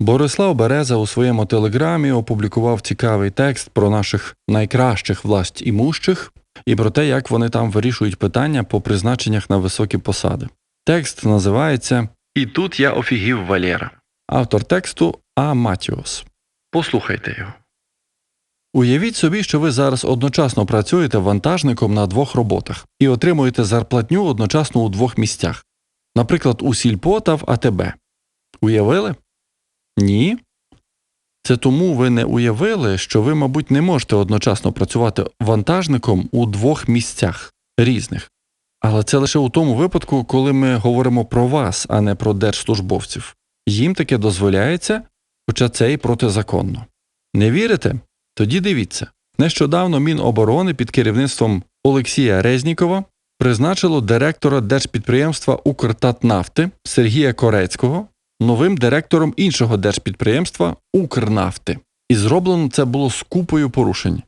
Борислав Береза у своєму телеграмі опублікував цікавий текст про наших найкращих власть імущих і про те, як вони там вирішують питання по призначеннях на високі посади. Текст називається І тут я офігів Валєра. Автор тексту А. Матіос. Послухайте його. Уявіть собі, що ви зараз одночасно працюєте вантажником на двох роботах і отримуєте зарплатню одночасно у двох місцях, наприклад, у Сільпо та в АТБ. Уявили? Ні. Це тому ви не уявили, що ви, мабуть, не можете одночасно працювати вантажником у двох місцях різних. Але це лише у тому випадку, коли ми говоримо про вас, а не про держслужбовців. Їм таке дозволяється, хоча це і протизаконно. Не вірите? Тоді дивіться. Нещодавно Міноборони під керівництвом Олексія Резнікова призначило директора держпідприємства Укртатнафти Сергія Корецького новим директором іншого держпідприємства Укрнафти. І зроблено це було з купою порушень.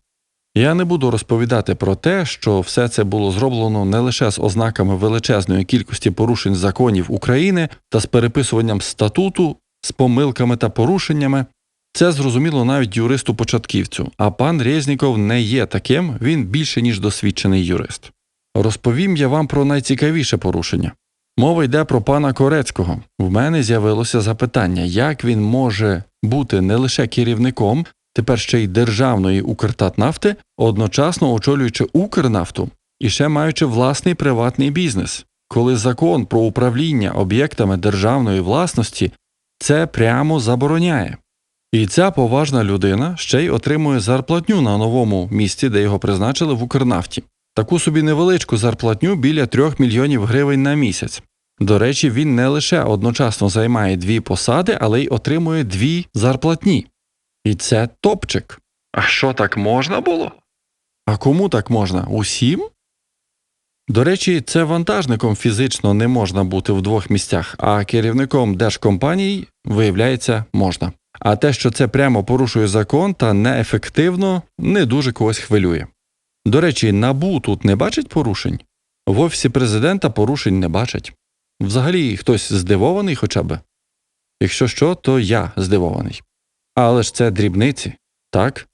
Я не буду розповідати про те, що все це було зроблено не лише з ознаками величезної кількості порушень законів України та з переписуванням статуту, з помилками та порушеннями. Це зрозуміло навіть юристу початківцю, а пан Резніков не є таким, він більше ніж досвідчений юрист. Розповім я вам про найцікавіше порушення. Мова йде про пана Корецького. В мене з'явилося запитання, як він може бути не лише керівником, тепер ще й державної Укртатнафти, одночасно очолюючи Укрнафту і ще маючи власний приватний бізнес, коли закон про управління об'єктами державної власності це прямо забороняє. І ця поважна людина ще й отримує зарплатню на новому місці, де його призначили в Укрнафті. Таку собі невеличку зарплатню біля 3 мільйонів гривень на місяць. До речі, він не лише одночасно займає дві посади, але й отримує дві зарплатні. І це топчик. А що так можна було? А кому так можна? Усім? До речі, це вантажником фізично не можна бути в двох місцях, а керівником держкомпаній, виявляється, можна. А те, що це прямо порушує закон та неефективно, не дуже когось хвилює. До речі, набу тут не бачить порушень? В офісі президента порушень не бачать. Взагалі хтось здивований хоча б. Якщо що, то я здивований. Але ж це дрібниці, так?